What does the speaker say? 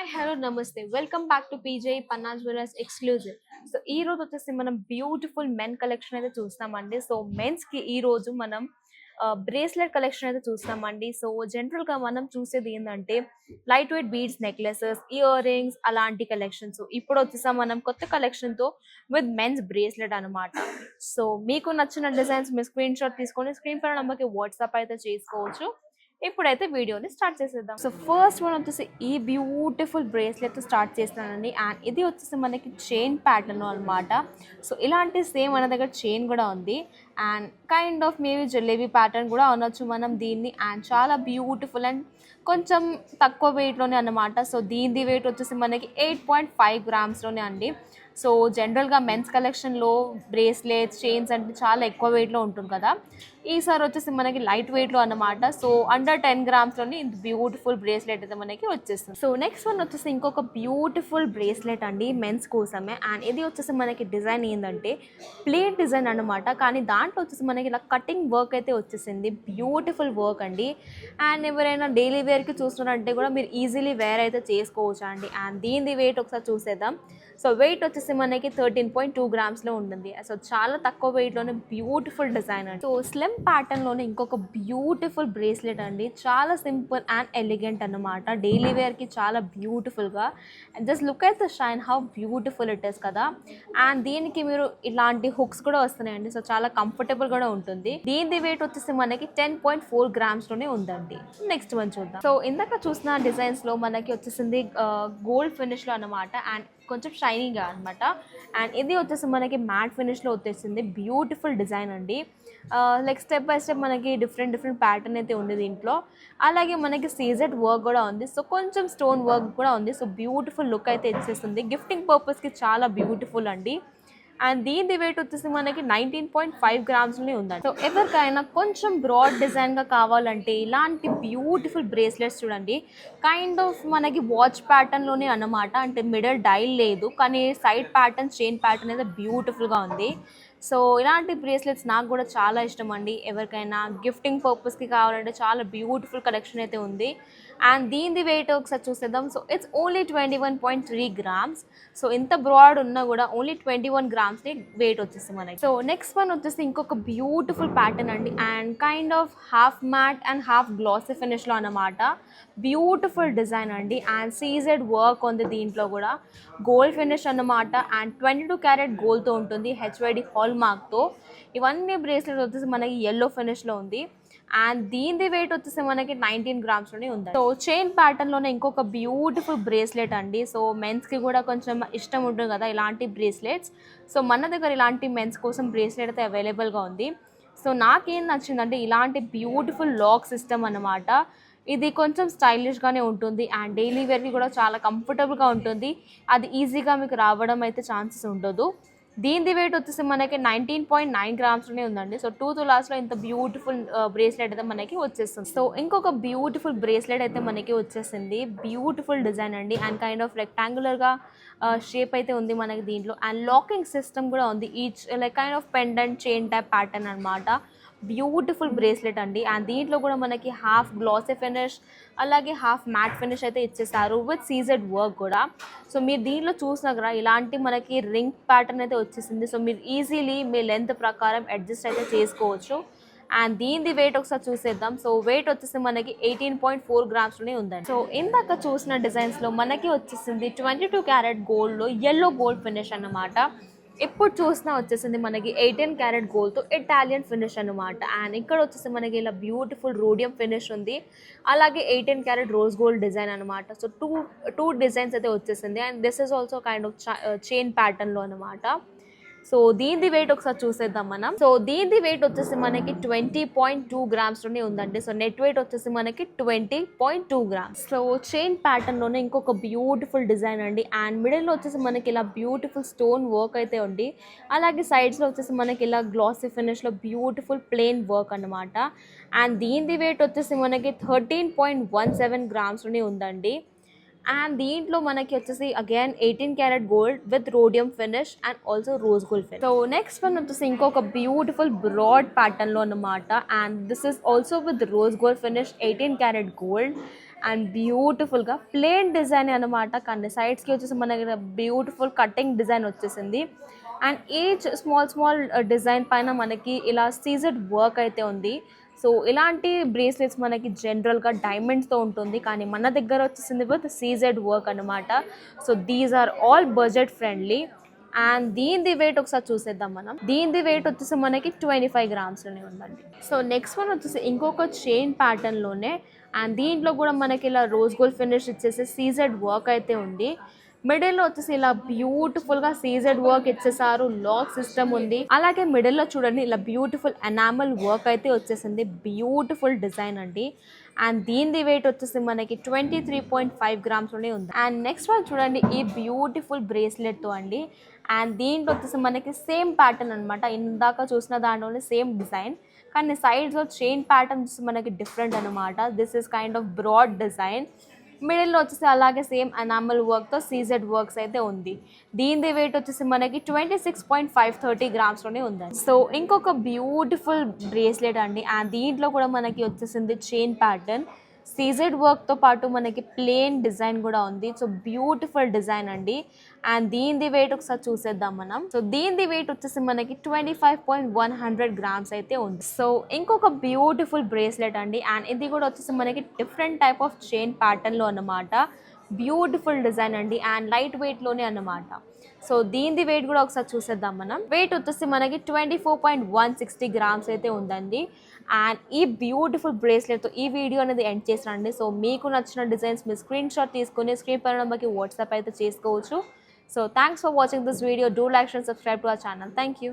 Hi hello నమస్తే welcome back to PJ Panna jewellers exclusive so ఈ రోజు వచ్చేసి మనం బ్యూటిఫుల్ మెన్ కలెక్షన్ అయితే చూస్తామండి. సో మెన్స్కి ఈ రోజు మనం బ్రేస్లెట్ కలెక్షన్ అయితే చూస్తామండి. సో జనరల్గా మనం చూసేది ఏంటంటే light weight beads necklaces earrings అలాంటి కలెక్షన్స్ ఇప్పుడు వచ్చేసాం మనం కొత్త కలెక్షన్తో విత్ మెన్స్ బ్రేస్లెట్ అన్నమాట. సో మీకు నచ్చిన డిజైన్స్ మీ స్క్రీన్ షాట్ తీసుకొని స్క్రీన్ పైన నెంబర్కి వాట్సాప్ అయితే చేసుకోవచ్చు. ఇప్పుడైతే వీడియోని స్టార్ట్ చేసేద్దాం. సో ఫస్ట్ వన్ వచ్చేసి ఈ బ్యూటిఫుల్ బ్రేస్లెట్ స్టార్ట్ చేస్తానండి అండ్ ఇది వచ్చేసి మనకి చైన్ ప్యాటర్న్ అనమాట సో ఇలాంటి సేమ్ మన దగ్గర చైన్ కూడా ఉంది. And kind of maybe jalebi pattern కూడా అనొచ్చు మనం దీన్ని. అండ్ చాలా బ్యూటిఫుల్ అండ్ కొంచెం తక్కువ వెయిట్లోనే అన్నమాట. సో దీని వెయిట్ వచ్చేసి మనకి ఎయిట్ పాయింట్ ఫైవ్ గ్రామ్స్లోనే అండి. సో జనరల్గా మెన్స్ కలెక్షన్లో బ్రేస్లెట్స్ చైన్స్ అంటే చాలా ఎక్కువ వెయిట్లో ఉంటుంది కదా. ఈసారి వచ్చేసి మనకి లైట్ వెయిట్లో అన్నమాట. సో అండర్ టెన్ గ్రామ్స్లోని ఇంత బ్యూటిఫుల్ బ్రేస్లెట్ అయితే మనకి వచ్చేస్తుంది. సో నెక్స్ట్ వన్ వచ్చేసి ఇంకొక బ్యూటిఫుల్ బ్రేస్లెట్ అండి మెన్స్ కోసమే. అండ్ ఇది వచ్చేసి మనకి డిజైన్ ఏంటంటే ప్లేట్ డిజైన్ అన్నమాట. కానీ దాంట్లో వచ్చేసి మనకి ఇలా కటింగ్ వర్క్ అయితే వచ్చేసింది. బ్యూటిఫుల్ వర్క్ అండి. అండ్ ఎవరైనా డైలీ వేర్కి చూస్తున్నారంటే కూడా మీరు ఈజీలీ వేర్ అయితే చేసుకోవచ్చు అండి. అండ్ దీని వెయిట్ ఒకసారి చూసేద్దాం. సో వెయిట్ వచ్చేసి మనకి థర్టీన్ పాయింట్ టూ గ్రామ్స్లో ఉంటుంది. సో చాలా తక్కువ వెయిట్లోనే బ్యూటిఫుల్ డిజైన్ అండి. సో స్లిమ్ ప్యాటర్న్లోనే ఇంకొక బ్యూటిఫుల్ బ్రేస్లెట్ అండి. చాలా సింపుల్ అండ్ ఎలిగెంట్ అన్నమాట. డైలీ వేర్కి చాలా బ్యూటిఫుల్గా and just look at the shine how beautiful it is కదా. అండ్ దీనికి మీరు ఇలాంటి హుక్స్ కూడా వస్తున్నాయండి. సో చాలా కంఫర్టబుల్ కూడా ఉంటుంది. దీని వెయిట్ వచ్చేసి మనకి టెన్ పాయింట్ ఫోర్ గ్రామ్స్లోనే ఉందండి. నెక్స్ట్ వన్ చూద్దాం. సో ఇందాక చూసిన డిజైన్స్లో మనకి వచ్చేసింది uh, గోల్డ్ ఫినిష్లో అన్నమాట. అండ్ కొంచెం షైనీగా అనమాట అండ్ ఇది వచ్చేసి మనకి మ్యాట్ ఫినిష్లో వచ్చేసింది. బ్యూటిఫుల్ డిజైన్ అండి. లైక్ స్టెప్ బై స్టెప్ మనకి డిఫరెంట్ డిఫరెంట్ ప్యాటర్న్ అయితే ఉంది దీంట్లో. అలాగే మనకి సీజెడ్ వర్క్ కూడా ఉంది. సో కొంచెం స్టోన్ వర్క్ కూడా ఉంది. సో బ్యూటిఫుల్ లుక్ అయితే ఇచ్చేస్తుంది గిఫ్టింగ్ పర్పస్కి చాలా బ్యూటిఫుల్ అండి. అండ్ దీని వెయిట్ వచ్చేసి మనకి నైన్టీన్ పాయింట్ ఫైవ్ గ్రామ్స్లోనే ఉందండి. సో ఎవరికైనా కొంచెం బ్రాడ్ డిజైన్గా కావాలంటే ఇలాంటి బ్యూటిఫుల్ బ్రేస్లెట్స్ చూడండి కైండ్ ఆఫ్ మనకి వాచ్ ప్యాటర్న్లోనే అనమాట అంటే మిడల్ డైల్ లేదు కానీ సైడ్ ప్యాటర్న్ చైన్ ప్యాటర్న్ అయితే బ్యూటిఫుల్గా ఉంది. సో ఇలాంటి బ్రేస్లెట్స్ నాకు కూడా చాలా ఇష్టం అండి. ఎవరికైనా గిఫ్టింగ్ పర్పస్కి కావాలంటే చాలా బ్యూటిఫుల్ కలెక్షన్ అయితే ఉంది. అండ్ దీని వెయిట్ ఒకసారి చూసేద్దాం. So it's only twenty one point three grams so ఇంత బ్రాడ్ ఉన్నా కూడా ఓన్లీ ట్వంటీ వన్ గ్రామ్స్ని వెయిట్ వచ్చేసి మనకి. సో నెక్స్ట్ వన్ వచ్చేసి ఇంకొక బ్యూటిఫుల్ ప్యాటర్న్ అండి. And kind of half matte and half glossy ఫినిష్లో అన్నమాట. బ్యూటిఫుల్ డిజైన్ అండి. అండ్ సీజెడ్ వర్క్ ఉంది దీంట్లో కూడా. గోల్డ్ ఫినిష్ అన్నమాట. అండ్ ట్వంటీ టూ క్యారెట్ గోల్డ్తో ఉంటుంది. హెచ్వైడి హాల్ మార్క్తో ఇవన్నీ బ్రేస్లెట్ వచ్చేసి మనకి ఎల్లో ఫినిష్లో ఉంది. అండ్ దీని వెయిట్ వచ్చేసి మనకి నైన్టీన్ గ్రామ్స్లోనే ఉంది సో చైన్ ప్యాటర్న్లోనే ఇంకొక బ్యూటిఫుల్ బ్రేస్లెట్ అండి. సో మెన్స్కి కూడా కొంచెం ఇష్టం ఉంటుంది కదా ఇలాంటి బ్రేస్లెట్స్ సో మన దగ్గర ఇలాంటి మెన్స్ కోసం బ్రేస్లెట్ అయితే అవైలబుల్గా ఉంది. సో నాకేం నచ్చిందంటే ఇలాంటి బ్యూటిఫుల్ లాక్ సిస్టమ్ అన్నమాట. ఇది కొంచెం స్టైలిష్గానే ఉంటుంది అండ్ డైలీ వేర్కి కూడా చాలా కంఫర్టబుల్గా ఉంటుంది. అది ఈజీగా మీకు రావడం అయితే ఛాన్సెస్ ఉండదు. దీని వెయిట్ వచ్చేసి మనకి నైన్టీన్ పాయింట్ నైన్ గ్రామ్స్లోనే ఉందండి. సో టూ తులాస్లో ఇంత బ్యూటిఫుల్ బ్రేస్లెట్ uh, అయితే మనకి వచ్చేస్తుంది. సో ఇంకొక బ్యూటిఫుల్ బ్రేస్లెట్ అయితే మనకి వచ్చేసింది. బ్యూటిఫుల్ డిజైన్ అండి. అండ్ కైండ్ ఆఫ్ రెక్టాంగులర్గా షేప్ అయితే ఉంది మనకి దీంట్లో. అండ్ లాకింగ్ సిస్టమ్ కూడా ఉంది. Each like kind of pendant chain type pattern అనమాట బ్యూటిఫుల్ బ్రేస్లెట్ అండి. అండ్ దీంట్లో కూడా మనకి హాఫ్ గ్లాసీ ఫినిష్ అలాగే హాఫ్ మ్యాట్ ఫినిష్ అయితే ఇచ్చేసారు విత్ సీజెడ్ వర్క్ కూడా. సో మీరు దీంట్లో చూసినా కదా ఇలాంటి మనకి రింగ్ ప్యాటర్న్ అయితే వచ్చేసింది. సో మీరు ఈజీలీ మీ లెంత్ ప్రకారం అడ్జస్ట్ అయితే చేసుకోవచ్చు. అండ్ దీని వెయిట్ ఒకసారి చూసేద్దాం. సో వెయిట్ వచ్చేసి మనకి ఎయిటీన్ పాయింట్ ఫోర్ గ్రామ్స్లోనే ఉందండి. సో ఇందాక చూసిన డిజైన్స్లో మనకి వచ్చేసింది ట్వంటీ టూ క్యారెట్ గోల్డ్లో ఎల్లో గోల్డ్ ఫినిష్ అన్నమాట. ఎప్పుడు చూసినా వచ్చేసింది మనకి ఎయిటీన్ క్యారెట్ గోల్డ్తో ఇటాలియన్ ఫినిష్ అనమాట అండ్ ఇక్కడ వచ్చేసి మనకి ఇలా బ్యూటిఫుల్ రోడియం ఫినిష్ ఉంది. అలాగే eighteen carat rose gold design అనమాట సో టూ టూ డిజైన్స్ అయితే వచ్చేసింది. And this is also kind of chain ప్యాటర్న్లో అనమాట సో దీని వెయిట్ ఒకసారి చూసేద్దాం మనం. సో దీని వెయిట్ వచ్చేసి మనకి ట్వంటీ పాయింట్ టూ గ్రామ్స్లోనే ఉందండి. సో నెట్ వెయిట్ వచ్చేసి మనకి twenty point two grams so chain ప్యాటర్న్లోనే ఇంకొక బ్యూటిఫుల్ డిజైన్ అండి. అండ్ మిడిల్లో వచ్చేసి మనకి ఇలా బ్యూటిఫుల్ స్టోన్ వర్క్ అయితే ఉంది. అలాగే సైడ్స్లో వచ్చేసి మనకి ఇలా గ్లాసీ ఫినిష్లో బ్యూటిఫుల్ ప్లెయిన్ వర్క్ అనమాట అండ్ దీని వెయిట్ వచ్చేసి మనకి థర్టీన్ పాయింట్ వన్ సెవెన్ గ్రామ్స్లోనే ఉందండి. అండ్ దీంట్లో మనకి వచ్చేసి again eighteen carat gold with rhodium finish and also rose gold finish so next one వచ్చేసి ఇంకొక బ్యూటిఫుల్ బ్రాడ్ ప్యాటర్న్లో అనమాట and this is also with rose gold finish eighteen carat gold and బ్యూటిఫుల్గా ప్లేన్ డిజైన్ అనమాట కానీ సైడ్స్కి వచ్చేసి మనకి బ్యూటిఫుల్ కటింగ్ డిజైన్ వచ్చేసింది. And each small small design పైన మనకి ఇలా సీజెడ్ వర్క్ అయితే ఉంది. సో ఇలాంటి బ్రేస్లెట్స్ మనకి జనరల్గా డైమండ్స్తో ఉంటుంది. కానీ మన దగ్గర వచ్చేసింది విత్ సీజెడ్ వర్క్ అనమాట so these are all budget friendly and దీనిది వెయిట్ ఒకసారి చూసేద్దాం మనం. దీనిది వెయిట్ వచ్చేసి మనకి ట్వంటీ ఫైవ్ గ్రామ్స్లోనే ఉందండి. సో నెక్స్ట్ వన్ వచ్చేసి ఇంకొక చైన్ ప్యాటర్న్లోనే అండ్ దీంట్లో కూడా మనకి ఇలా రోజ్ గోల్డ్ ఫినిష్ ఇచ్చేసి సీజెడ్ వర్క్ అయితే ఉంది. మిడిల్లో వచ్చేసి ఇలా బ్యూటిఫుల్గా సీజెడ్ వర్క్ ఇచ్చేసారు. లాక్ సిస్టమ్ ఉంది. అలాగే మిడిల్లో చూడండి ఇలా బ్యూటిఫుల్ ఎనామల్ వర్క్ అయితే వచ్చేసింది. బ్యూటిఫుల్ డిజైన్ అండి. అండ్ దీనిది వెయిట్ వచ్చేసి మనకి ట్వంటీ త్రీ పాయింట్ ఫైవ్ గ్రామ్స్లోనే ఉంది. అండ్ నెక్స్ట్ వన్ చూడండి ఈ బ్యూటిఫుల్ బ్రేస్లెట్తో అండి. అండ్ దీంట్లో వచ్చేసి మనకి సేమ్ ప్యాటర్న్ అనమాట ఇందాక చూసిన దాంట్లోనే సేమ్ డిజైన్ కానీ సైడ్స్లో చైన్ ప్యాటర్న్స్ మనకి డిఫరెంట్ అనమాట this is kind of broad design మిడిల్లో వచ్చేసి అలాగే సేమ్ అనామల్ వర్క్తో సీజెడ్ వర్క్స్ అయితే ఉంది. దీని వెయిట్ వచ్చేసి మనకి twenty six point five thirty గ్రామ్స్లోనే ఉందండి. సో ఇంకొక బ్యూటిఫుల్ బ్రేస్లెట్ అండి. అండ్ దీంట్లో కూడా మనకి వచ్చేసింది చైన్ ప్యాటర్న్ సీజెడ్ వర్క్తో పాటు మనకి ప్లేన్ డిజైన్ కూడా ఉంది. సో బ్యూటిఫుల్ డిజైన్ అండి. అండ్ దీనిది వెయిట్ ఒకసారి చూసేద్దాం మనం. సో దీనిది వెయిట్ వచ్చేసి మనకి twenty five point one hundred grams అయితే ఉంది. సో ఇంకొక బ్యూటిఫుల్ బ్రేస్లెట్ అండి. అండ్ ఇది కూడా వచ్చేసి మనకి డిఫరెంట్ టైప్ ఆఫ్ చైన్ ప్యాటర్న్లో అన్నమాట. బ్యూటిఫుల్ డిజైన్ అండి అండ్ లైట్ వెయిట్లోనే అన్నమాట. సో దీనిది వెయిట్ కూడా ఒకసారి చూసేద్దాం మనం. వెయిట్ వచ్చేసి మనకి twenty four point one sixty grams అయితే ఉందండి. అండ్ ఈ బ్యూటిఫుల్ బ్రేస్లెట్తో ఈ వీడియో అనేది ఎండ్ చేసినండి సో మీకు నచ్చిన డిజైన్స్ మీరు స్క్రీన్ షాట్ తీసుకుని స్క్రీన్ పైన నెంబర్కి వాట్సాప్ అయితే చేసుకోవచ్చు. So thanks for watching this video. Do like and subscribe to our channel. Thank you